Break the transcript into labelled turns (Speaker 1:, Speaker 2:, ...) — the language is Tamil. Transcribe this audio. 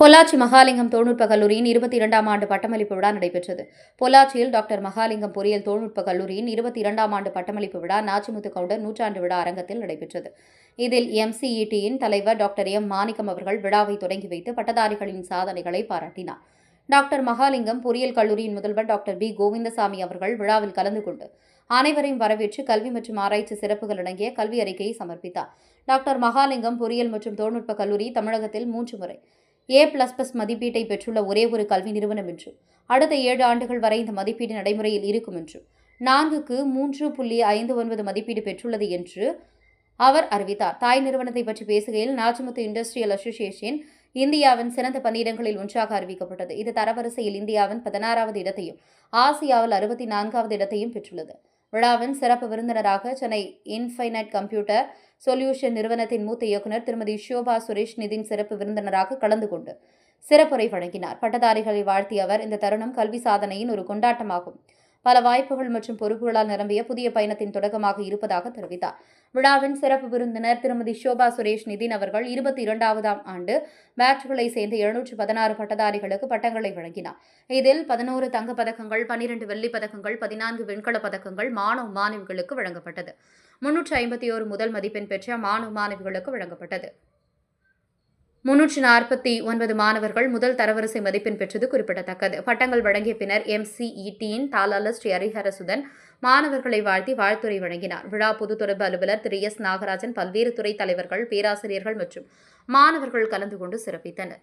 Speaker 1: பொள்ளாச்சி மகாலிங்கம் தொழில்நுட்ப கல்லூரியின் இருபத்தி இரண்டாம் ஆண்டு பட்டமளிப்பு விழா நடைபெற்றது. பொள்ளாச்சியில் டாக்டர் மகாலிங்கம் பொறியியல் தொழில்நுட்ப கல்லூரியின் இருபத்தி இரண்டாம் ஆண்டு பட்டமளிப்பு விழா நாச்சிமுத்து கவுண்டர் நூற்றாண்டு விழா அரங்கத்தில் நடைபெற்றது. இதில் எம்சிஇடியின் தலைவர் டாக்டர் எம். மாணிக்கம் அவர்கள் விழாவை தொடங்கி வைத்து பட்டதாரிகளின் சாதனைகளை பாராட்டினார். டாக்டர் மகாலிங்கம் பொறியியல் கல்லூரியின் முதல்வர் டாக்டர் பி. கோவிந்தசாமி அவர்கள் விழாவில் கலந்து கொண்டு அனைவரையும் வரவேற்று கல்வி மற்றும் ஆராய்ச்சி சிறப்புகள் அடங்கிய கல்வி அறிக்கையை சமர்ப்பித்தார். டாக்டர் மகாலிங்கம் பொறியியல் மற்றும் தொழில்நுட்ப கல்லூரி தமிழகத்தில் மூன்று முறை ஏ பிளஸ் பிளஸ் மதிப்பீட்டை பெற்றுள்ள ஒரே ஒரு கல்வி நிறுவனம் என்று. அடுத்த ஏழு ஆண்டுகள் வரை இந்த மதிப்பீடு நடைமுறையில் இருக்கும் என்றும் நான்குக்கு மூன்று புள்ளி ஐந்து ஒன்பது மதிப்பீடு பெற்றுள்ளது என்று அவர் அறிவித்தார். தாய் நிறுவனத்தை பற்றி பேசுகையில் நாச்சிமுத்து இண்டஸ்ட்ரியல் அசோசியேஷன் இந்தியாவின் சிறந்த பணியிடங்களில் ஒன்றாக அறிவிக்கப்பட்டது. இது தரவரிசையில் இந்தியாவின் பதினாறாவது இடத்தையும் ஆசியாவில் அறுபத்தி நான்காவது இடத்தையும் பெற்றுள்ளது. விழாவின் சிறப்பு விருந்தினராக சென்னை இன்ஃபைனைட் கம்ப்யூட்டர் சொல்யூஷன் நிறுவனத்தின் மூத்த இயக்குநர் திருமதி ஷோபா சுரேஷ் நிதின் சிறப்பு விருந்தினராக கலந்து கொண்டு சிறப்புரை வழங்கினார். பட்டதாரிகளை வாழ்த்திய அவர் இந்த தருணம் கல்வி சாதனையின் ஒரு கொண்டாட்டமாகும். பல வாய்ப்புகள் மற்றும் பொறுப்புகளால் நிரம்பிய புதிய பயணத்தின் தொடக்கமாக இருப்பதாக தெரிவித்தார். விழாவின் சிறப்பு விருந்தினர் திருமதி ஷோபா சுரேஷ் நிதின் அவர்கள் இருபத்தி இரண்டாவதாம் ஆண்டு பேட்ச்களை சேர்ந்த எழுநூற்று பதினாறு பட்டதாரிகளுக்கு பட்டங்களை வழங்கினார். இதில் பதினோரு தங்கப் பதக்கங்கள் பன்னிரண்டு வெள்ளிப் பதக்கங்கள் பதினான்கு வெண்கலப் பதக்கங்கள் மாணவ மாணவிகளுக்கு வழங்கப்பட்டது. முன்னூற்று ஐம்பத்தி ஓரு முதல் மதிப்பெண் பெற்ற மாணவ மாணவிகளுக்கு வழங்கப்பட்டது. முன்னூற்று நாற்பத்தி ஒன்பது மாணவர்கள் முதல் தரவரிசை மதிப்பெண் பெற்றது குறிப்பிடத்தக்கது. பட்டங்கள் வழங்கிய பின்னர் எம்சிஇடியின் தாளாளர் ஸ்ரீ ஹரிஹரசுதன் மாணவர்களை வாழ்த்தி வாழ்த்துறை வழங்கினார். விழா பொது தொடர்பு அலுவலர் திரு எஸ் நாகராஜன் பல்வேறு துறை தலைவர்கள் பேராசிரியர்கள் மற்றும் மாணவர்கள் கலந்து கொண்டு சிறப்பித்தனர்.